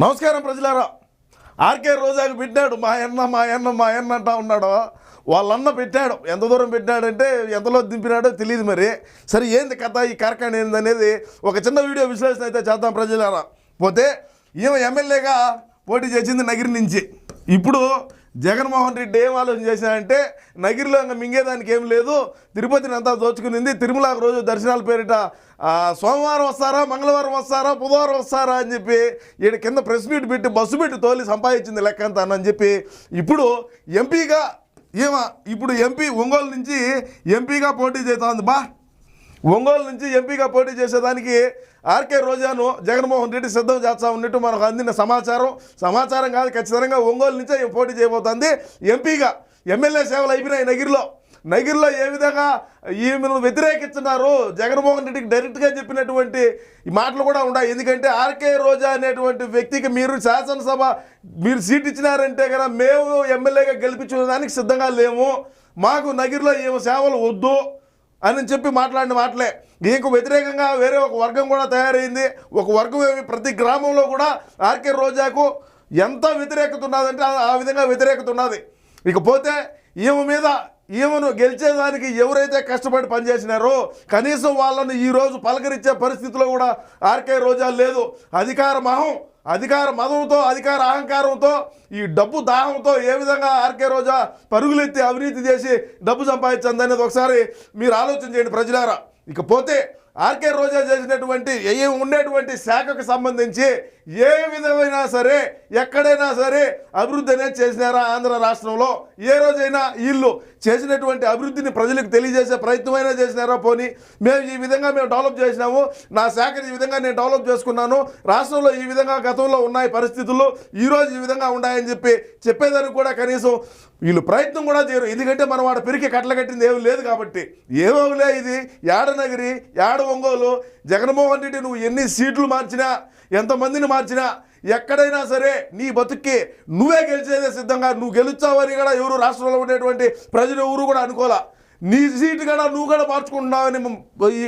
నమస్కారం ప్రజలారా. ఆర్కే రోజాకి పెట్టాడు మా అన్న మా అన్న మా అన్న అంటా ఉన్నాడు. వాళ్ళన్న పెట్టాడు. ఎంత దూరం పెట్టాడంటే ఎంతలో దింపినాడో తెలియదు మరి. సరే ఏంది కథ? ఈ కార్ఖాన ఏంది అనేది ఒక చిన్న వీడియో విశ్లేషణ అయితే చేద్దాం ప్రజలారా. పోతే ఈమె ఎమ్మెల్యేగా పోటీ చేసింది నగిరి నుంచి. ఇప్పుడు జగన్మోహన్ రెడ్డి ఏం ఆలోచన చేశాడంటే నగిరిలో ఇంకా మింగేదానికి ఏం లేదు తిరుపతిని అంతా దోచుకునింది తిరుమల రోజు దర్శనాల పేరిట సోమవారం వస్తారా మంగళవారం వస్తారా బుధవారం వస్తారా అని చెప్పి ఈడ కింద ప్రెస్ మీట్ పెట్టి బస్సు పెట్టి తోలి సంపాదించింది లెక్క అంతా అని చెప్పి ఇప్పుడు ఎంపీగా ఏమా ఇప్పుడు ఎంపీ ఒంగోలు నుంచి ఎంపీగా పోటీ చేస్తోంది బా. ఒంగోలు నుంచి ఎంపీగా పోటీ చేసేదానికి ఆర్కే రోజాను జగన్మోహన్ రెడ్డి సిద్ధం చేస్తా ఉన్నట్టు మనకు అందిన సమాచారం. సమాచారం కాదు ఖచ్చితంగా ఒంగోలు నుంచే పోటీ చేయబోతోంది. ఎంపీగా ఎమ్మెల్యే సేవలు అయిపోయినాయి నగిరిలో. నగిరిలో ఏ విధంగా ఈమెను వ్యతిరేకిస్తున్నారు? జగన్మోహన్ రెడ్డికి డైరెక్ట్గా చెప్పినటువంటి ఈ మాటలు కూడా ఉన్నాయి. ఎందుకంటే ఆర్కే రోజా అనేటువంటి వ్యక్తికి మీరు శాసనసభ మీరు సీట్ ఇచ్చినారంటే కదా మేము ఎమ్మెల్యేగా గెలిపించడానికి సిద్ధంగా లేము. మాకు నగిరిలో ఏమో సేవలు వద్దు. అని చెప్పి మాట్లాడిన మాటలే. దీనికి వ్యతిరేకంగా వేరే ఒక వర్గం కూడా తయారైంది. ఒక వర్గం ఏమి ప్రతి గ్రామంలో కూడా ఆర్కే రోజాకు ఎంత వ్యతిరేకత ఉన్నదంటే ఆ- ఆ విధంగా వ్యతిరేకత ఉన్నది. ఇకపోతే ఈమె మీద ఈమెను గెలిచేదానికి ఎవరైతే కష్టపడి పనిచేసినారో కనీసం వాళ్ళను ఈరోజు పలకరించే పరిస్థితిలో కూడా ఆర్కే రోజా లేదు. అధికార మహం అధికార మదవుతో అధికార అహంకారంతో ఈ డబ్బు దాహంతో ఏ విధంగా ఆర్కే రోజా పరుగులెత్తి అవినీతి చేసి డబ్బు సంపాదించింది అనేది ఒకసారి మీరు ఆలోచన చేయండి ప్రజలారా. ఇకపోతే ఆర్కే రోజా చేసినటువంటి ఏ ఉండేటువంటి శాఖకు సంబంధించి ఏ విధమైనా సరే ఎక్కడైనా సరే అభివృద్ధి అనేది చేసినారా ఆంధ్ర రాష్ట్రంలో? ఏ రోజైనా వీళ్ళు చేసినటువంటి అభివృద్ధిని ప్రజలకు తెలియజేసే ప్రయత్నమైనా చేసినారా పోనీ? మేము ఈ విధంగా మేము డెవలప్ చేసినాము నా శాఖని ఈ విధంగా నేను డెవలప్ చేసుకున్నాను రాష్ట్రంలో ఈ విధంగా గతంలో ఉన్నాయి పరిస్థితులు ఈరోజు ఈ విధంగా ఉన్నాయని చెప్పి చెప్పేదానికి కూడా కనీసం వీళ్ళు ప్రయత్నం కూడా చేయరు. ఎందుకంటే మనం వాడు పెరిగి కట్టలు కట్టింది ఏమి లేదు కాబట్టి. ఏమోలే ఇది యాడనగిరి యాడ ఒంగోలు జగన్మోహన్ రెడ్డి నువ్వు ఎన్ని సీట్లు మార్చినా ఎంతమందిని మార్చినా ఎక్కడైనా సరే నీ బతుక్కి నువ్వే గెలిచేదే సిద్ధంగా నువ్వు గెలుచావని కూడా ఎవరు రాష్ట్రంలో ఉండేటువంటి ప్రజలు ఎవరు కూడా అనుకోలే నీ సీటు కూడా నువ్వు కూడా మార్చుకుంటున్నావని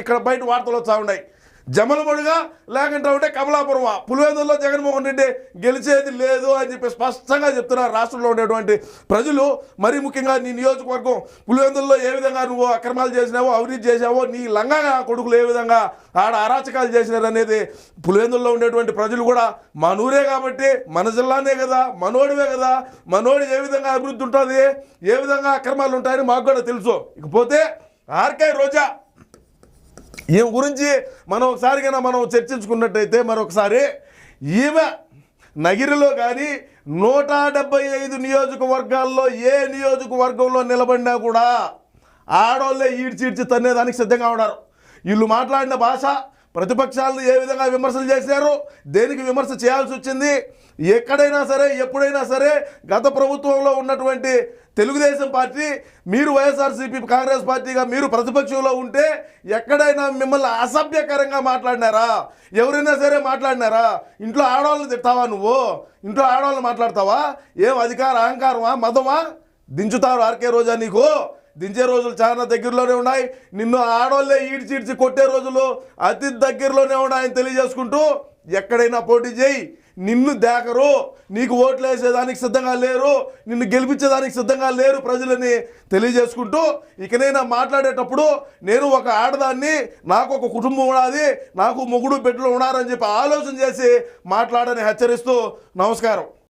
ఇక్కడ బయట వార్తలు వస్తూ ఉన్నాయి. జమలమడుగా లేకుంటే ఉంటే కమలాపురం పులివెందుల్లో జగన్మోహన్ రెడ్డి గెలిచేది లేదు అని చెప్పి స్పష్టంగా చెప్తున్నారు రాష్ట్రంలో ఉండేటువంటి ప్రజలు. మరీ ముఖ్యంగా నీ నియోజకవర్గం పులివెందుల్లో ఏ విధంగా నువ్వు అక్రమాలు చేసినావో అవినీతి చేసావో నీ లంగా కొడుకులు ఏ విధంగా ఆడ అరాచకాలు చేసినారు అనేది పులివెందుల్లో ఉండేటువంటి ప్రజలు కూడా మనూరే కాబట్టి మన జిల్లానే కదా మనోడివే కదా. మనోడి ఏ విధంగా అభివృద్ధి ఉంటుంది ఏ విధంగా అక్రమాలు ఉంటాయని మాకు కూడా తెలుసు. ఇకపోతే ఆర్కే రోజా ఈమె గురించి? మనం ఒకసారిగా మనం చర్చించుకున్నట్టయితే మరొకసారి ఈమె నగిరిలో కానీ నూట డెబ్బై ఐదు నియోజకవర్గాల్లో ఏ నియోజకవర్గంలో నిలబడినా కూడా ఆడవాళ్ళే ఈడ్చి ఈడ్చి తన్నేదానికి సిద్ధంగా ఉన్నారు. వీళ్ళు మాట్లాడిన భాష ప్రతిపక్షాలను ఏ విధంగా విమర్శలు చేశారు దేనికి విమర్శ చేయాల్సి వచ్చింది ఎక్కడైనా సరే ఎప్పుడైనా సరే గత ప్రభుత్వంలో ఉన్నటువంటి తెలుగుదేశం పార్టీ మీరు వైఎస్ఆర్సీపీ కాంగ్రెస్ పార్టీగా మీరు ప్రతిపక్షంలో ఉంటే ఎక్కడైనా మిమ్మల్ని అసభ్యకరంగా మాట్లాడినారా? ఎవరైనా సరే మాట్లాడినారా? ఇంట్లో ఆడవాళ్ళని తిట్టావా నువ్వు? ఇంట్లో ఆడవాళ్ళని మాట్లాడతావా? ఏం అధికార అహంకారమా మదమా దించుతారు ఆర్కే రోజా నీకు. దించే రోజులు చాలా దగ్గరలోనే ఉన్నాయి. నిన్ను ఆడోళ్ళే ఈడ్చి ఈడ్చి కొట్టే రోజులు అతి దగ్గరలోనే ఉన్నాయని తెలియజేసుకుంటూ ఎక్కడైనా పోటీ చేయి. నిన్ను దేకరు. నీకు ఓట్లు వేసేదానికి సిద్ధంగా లేరు. నిన్ను గెలిపించేదానికి సిద్ధంగా లేరు ప్రజలని తెలియజేసుకుంటూ ఇకనైనా మాట్లాడేటప్పుడు నేను ఒక ఆడదాన్ని నాకు ఒక కుటుంబం ఉన్నది నాకు మొగుడు బిడ్డలు ఉన్నారని చెప్పి ఆలోచన చేసి మాట్లాడని హెచ్చరిస్తూ నమస్కారం.